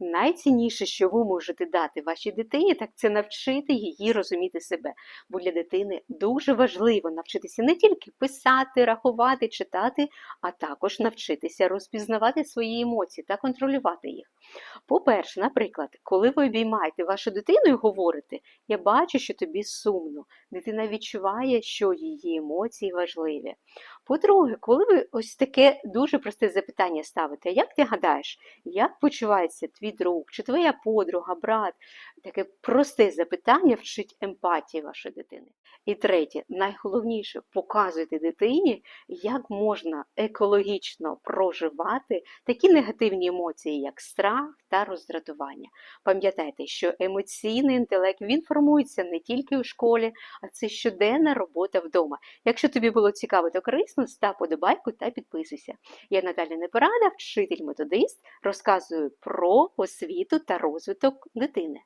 Найцінніше, що ви можете дати вашій дитині, так це навчити її розуміти себе. Бо для дитини дуже важливо навчитися не тільки писати, рахувати, читати, а також навчитися розпізнавати свої емоції та контролювати їх. По-перше, наприклад, коли ви обіймаєте вашу дитину і говорите, я бачу, що тобі сумно, дитина відчуває, що її емоції важливі. По-друге, коли ви ось таке дуже просте запитання ставите, як ти гадаєш, як почувається твій друг, чи твоя подруга, брат? Таке просте запитання вчить емпатії вашої дитини. І третє, найголовніше, показуйте дитині, як можна екологічно проживати такі негативні емоції, як страх та роздратування. Пам'ятайте, що емоційний інтелект він формується не тільки у школі, а це щоденна робота вдома. Якщо тобі було цікаво та корисно, став подобайку та підписуйся. Я Наталя Непорада, вчитель-методист, розказую про освіту та розвиток дитини.